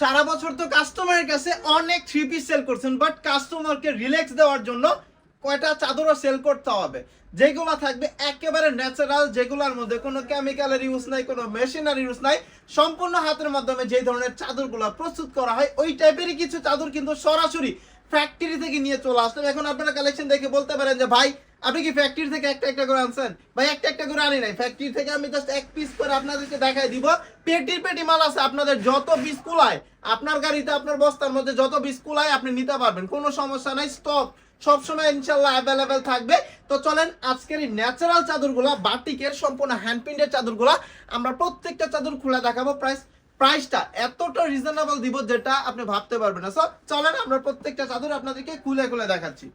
সারা বছর তো কাস্টমারের কাছে অনেক থ্রি পিস সেল করছেন বাট কাস্টমারকে রিল্যাক্স দেওয়ার জন্য কয়টা চাদরও সেল করতে হবে। যেগুলো থাকবে একেবারে ন্যাচারাল যেগুলোর মধ্যে কোনো কেমিক্যালের ইউজ নাই, কোনো মেশিনারি ইউজ নাই, সম্পূর্ণ হাতের মাধ্যমে যে ধরনের চাদরগুলো প্রস্তুত করা হয়, ওই টাইপেরই কিছু চাদর কিন্তু সরাসরি ফ্যাক্টরি থেকে নিয়ে চলে আসলাম। এখন আপনারা কালেকশন দেখে বলতে পারেন যে, ভাই আপনি কি ফ্যাক্টরি থেকে একটা একটা করে আনছেন? ভাই, একটা একটা করে আনি নাই। ফ্যাক্টরি থেকে আমি জাস্ট এক পিস করে আপনাদেরকে দেখাই দিব। পেটির পেটি মাল আছে, আপনাদের যত পিস কুলায়, আপনার গাড়িতে আপনার বস্তার মধ্যে যত পিস কুলায়, আপনি নিতে পারবেন। কোনো সমস্যা নাই স্টক সবসময় ইনশাল্লাহ অ্যাভেলেবেল থাকবে। তো চলেন, আজকের এই ন্যাচারাল চাদরগুলা, বাটিকের সম্পূর্ণ হ্যান্ড প্রিন্টের চাদরগুলা, আমরা প্রত্যেকটা চাদর খুলে দেখাবো। প্রাইস প্রাইসটা এতটা রিজনেবল দিব যেটা আপনি ভাবতে পারবেন না। সো চলেন, আমরা প্রত্যেকটা চাদর আপনাদেরকে খুলে খুলে দেখাচ্ছি।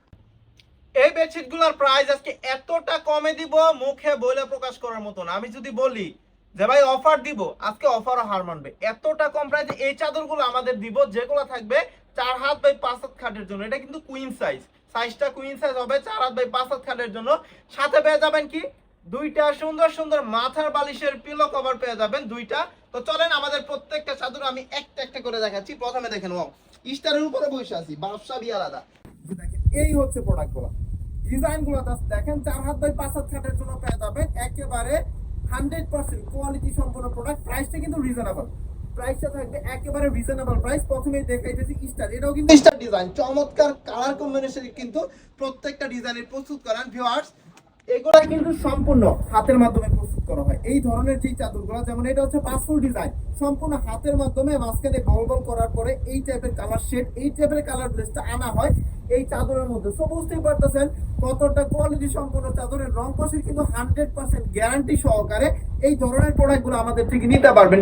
এই বেডশিটগুলার প্রাইস আজকে এতটা কমে দিব, মুখে বলে প্রকাশ করার মতো না আমি যদি বলি যে ভাই অফার দিব, আজকে অফারও হার মানবে। এতটা কম প্রাইসে এই চাদরগুলো আমাদের দিব, যেগুলো থাকবে চার হাত বাই পাঁচ হাত খাটের জন্য। এটা কিন্তু কুইন সাইজ সাইজটা কুইন সাইজ হবে চার হাত বাই পাঁচ হাত খাটের জন্য। সাথে পেয়ে যাবেন কি? দুইটা সুন্দর সুন্দর মাথার বালিশের পিলো কভার পেয়ে যাবেন দুইটা। তো চলেন আমাদের প্রত্যেকটা চাদর আমি একটা একটা করে দেখাচ্ছি। প্রথমে দেখেন ও স্টারের উপরে বসে আছি ব্যবসা বি আলাদা। এই হচ্ছে প্রোডাক্ট গুলো ডিজাইনগুলো দেখেন, চার হাত বাই পাঁচ হাত খাটের জন্য পেয়ে যাবেন একেবারে হান্ড্রেড পার্সেন্ট কোয়ালিটি সম্পন্ন প্রোডাক্ট প্রাইসটা কিন্তু রিজনেবল প্রাইসটা থাকবে একেবারে রিজনেবল প্রাইস প্রথমেই স্টার এটাও কিন্তু স্টার ডিজাইন চমৎকার কালার কম্বিনেশন কিন্তু প্রত্যেকটা ডিজাইনের প্রস্তুত করেন ভিউয়ার্স এগুলা কিন্তু সম্পূর্ণ হাতের মাধ্যমে প্রস্তুত করা হয়। এই ধরনের যে চাদরগুলো, যেমন এটা হচ্ছে পাসফুল ডিজাইন সম্পূর্ণ হাতের মাধ্যমে মাঝখানে বল বল করার পরে এই টাইপের কালার শেড এই টাইপের কালার ব্লেসটা আনা হয়। এই চাদরের মধ্যে। সো বুঝতেই পারতেছেন কতটা কোয়ালিটি সম্পন্ন চাদরের রং কষের কিন্তু হান্ড্রেড পার্সেন্ট গ্যারান্টি সহকারে এই ধরনের প্রোডাক্টগুলো আমাদের থেকে নিতে পারবেন।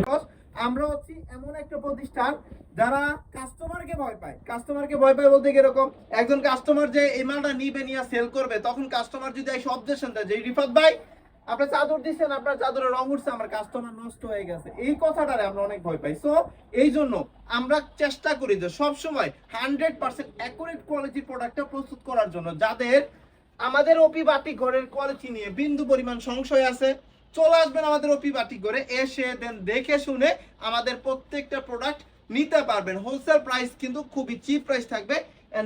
আমরা হচ্ছি এমন একটা প্রতিষ্ঠান, যারা কাস্টমারকে ভয় পায়। কাস্টমারকে ভয় পায় বলতে এরকম? একজন কাস্টমার যে এই মালটা নিবে, নিয়ে সেল করবে, তখন কাস্টমার যদি এই অবজেকশন দেয় যে রিফাত ভাই আপনার চাদর দিচ্ছেন আপনার চাদরের রং উঠছে, আমার কাস্টমার নষ্ট হয়ে গেছে। এই কথাটারে আমরা অনেক ভয় পাই। সো এই জন্য আমরা চেষ্টা করি যে সব সময় হান্ড্রেড পার্সেন্ট অ্যাকুরেট কোয়ালিটির প্রোডাক্টটা প্রস্তুত করার জন্য, যাদের আমাদের ওপি বাটি ঘরের কোয়ালিটি নিয়ে বিন্দু পরিমাণ সংশয় আছে, চলে আসবেন আমাদের ওপি বাটি করে এসে দেন, দেখে শুনে আমাদের প্রত্যেকটা প্রোডাক্ট নিতে পারবেন। হোলসেল প্রাইস কিন্তু খুবই চিপ প্রাইস থাকবে।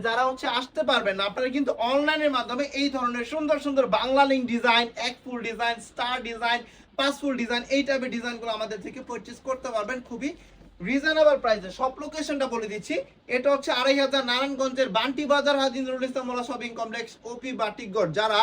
যারা হচ্ছে আসতে পারবেন আপনারা কিন্তু অনলাইনের মাধ্যমে এই ধরনের সুন্দর সুন্দর বাংলা লিঙ্ক ডিজাইন এক ফুল ডিজাইন স্টার ডিজাইন পাঁচ ফুল ডিজাইন এই টাইপের ডিজাইনগুলো আমাদের থেকে পারচেজ করতে পারবেন খুবই রিজনেবল প্রাইসে সব লোকেশনটা বলে দিচ্ছি। এটা হচ্ছে আড়াই হাজার নারায়ণগঞ্জের বান্টি বাজার হাজি নুরুল ইসলাম মোল্লা শপিং কমপ্লেক্স ওপি বাটিকগড়। যারা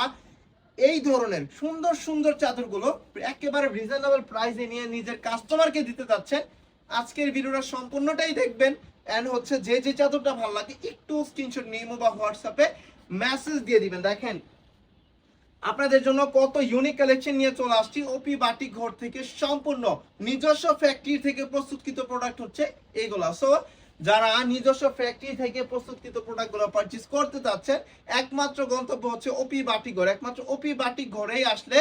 এই ধরনের সুন্দর সুন্দর চাদরগুলো একেবারে রিজনেবল প্রাইসে নিয়ে নিজের কাস্টমারকে দিতে চাচ্ছেন, আজকের ভিডিওটা সম্পূর্ণটাই দেখবেন। এন্ড হচ্ছে যে যে চাদরটা ভালো লাগে, একটু স্ক্রিনশট নিয়ে বা হোয়াটসঅ্যাপে মেসেজ দিয়ে দিবেন। দেখেন, আপনাদের জন্য কত ইউনিক কালেকশন নিয়ে চলে আসছি। ওপি বাটি ঘর থেকে সম্পূর্ণ নিজস্ব ফ্যাক্টরি থেকে প্রস্তুতকৃত প্রোডাক্ট হচ্ছে এইগুলা সো যারা নিজস্ব ফ্যাক্টরি থেকে প্রস্তুতকৃত প্রোডাক্টগুলো পারচেজ করতে চাচ্ছেন, একমাত্র গন্তব্য হচ্ছে ওপি বাটি ঘর। একমাত্র ওপি বাটি ঘরেই আসলে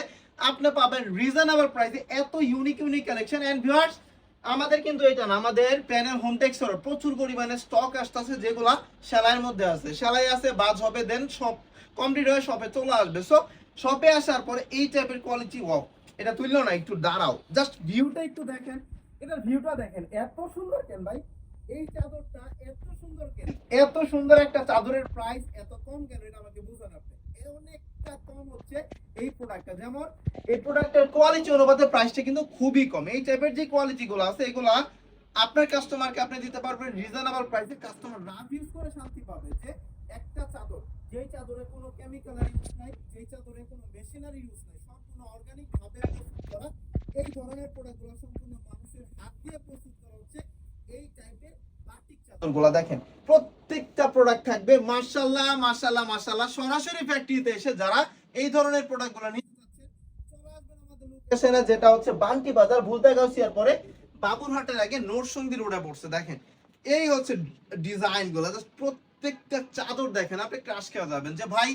আপনি পাবেন রিজনেবল প্রাইসে এত unique unique collection and viewers আমাদের কিন্তু এটা না, আমাদের প্যানেল হোমটেক্সের প্রচুর পরিমাণে স্টক আসতেছে যেগুলা সেলাইয়ের মধ্যে আছে। সেলাই আছে, বাজ হবে দেন সব কমপ্লিট হয়ে শপে চলে আসবে। সো শপে আসার পরে এই টাইপের কোয়ালিটি ওয়াও এটা তুললো না, একটু দাঁড়াও। জাস্ট ভিউটা একটু দেখেন, এটার ভিউটা দেখেন, এত সুন্দর কেন ভাই? এই চাদরটা এত সুন্দর কেন? এত সুন্দর একটা চাদরের প্রাইস এত কম কেন? এটা আমাকে বুঝান আপনি। অনেকটা কম হচ্ছে এই প্রোডাক্টটা যেমন এই প্রোডাক্টের কোয়ালিটি অনুপাতে প্রাইসটা কিন্তু খুবই কম। এই টাইপের যে কোয়ালিটি গুলো আছে, এগুলা আপনার কাস্টমারকে আপনি দিতে পারবেন রিজনেবল প্রাইসে কাস্টমার রাভ ইউজ করে শান্তি পাবে যে একটা চাদর, যেই চাদরে কোনো কেমিক্যাল ইউজ নাই, যেই চাদরে কোনো মেশিনারি ইউজ নাই, সম্পূর্ণ অর্গানিক ভাবে প্রস্তুত করা। এই ধরনের প্রোডাক্টগুলো সম্পূর্ণ মানুষের হাত দিয়ে প্রস্তুত করা হচ্ছে এই টাইপের বাটিক চাদরগুলো দেখেন, প্রত্যেকটা প্রোডাক্ট থাকবে, মাশাআল্লাহ মাশাআল্লাহ মাশাআল্লাহ। সরাসরি ফ্যাক্টরিতে এসে যারা এই ধরনের প্রোডাক্টগুলো নিতে চাচ্ছেন চলে আসবেন আমাদের লোকেশনে যেটা হচ্ছে বান্টি বাজার পরে বাবুরহাটের আগে রোডে পড়ছে, দেখেন। এই হচ্ছে ডিজাইনগুলো প্রত্যেকটা চাদর দেখেন, আপনি ক্রাশ খেয়ে যাবেন যে, ভাই,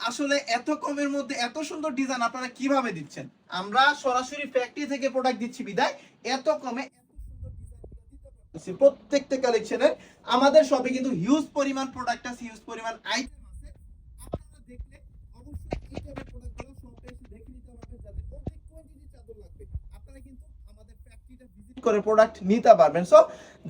আসলে এত কমের মধ্যে এত সুন্দর ডিজাইন আপনারা কীভাবে দিচ্ছেন? আমরা সরাসরি ফ্যাক্টরি থেকে প্রোডাক্ট দিচ্ছি, বিদায়। এত কমে প্রত্যেকটা কালেকশনের আমাদের সবে কিন্তু হিউজ পরিমাণ প্রোডাক্ট আছে হিউজ পরিমাণ আইটেম আছে আপনারা দেখলে অবশ্যই এই টাইপের প্রোডাক্টগুলো শপে এসে দেখে নিতে পারবেন যাদের অধিক কোয়ান্টিটি চাদর লাগবে আপনারা কিন্তু আমাদের ফ্যাক্টরি ভিজিট করে প্রোডাক্ট নিতে পারবেন। সো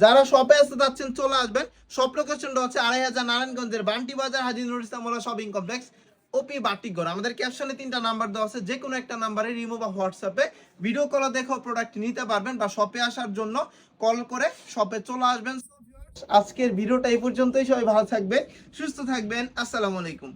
যারা শপে আসতে যাচ্ছেন চলে আসবেন। শপ লোকেশনটা হচ্ছে আড়াই হাজার নারায়ণগঞ্জের বান্টি বাজার হাজি নুর ইসলামোলা শপিং কমপ্লেক্স ওপি বাটিকগড় আমাদের ক্যাপশনে তিনটা নাম্বার দেওয়া আছে যে কোনো একটা নাম্বারে রিমুভ বা হোয়াটসঅ্যাপে ভিডিও কলে দেখেও প্রোডাক্ট নিতে পারবেন বা শপে আসার জন্য কল করে শপে চলে আসবেন। আজকের ভিডিওটা এই পর্যন্তই। সবাই ভালো থাকবেন, সুস্থ থাকবেন। আসসালামু আলাইকুম।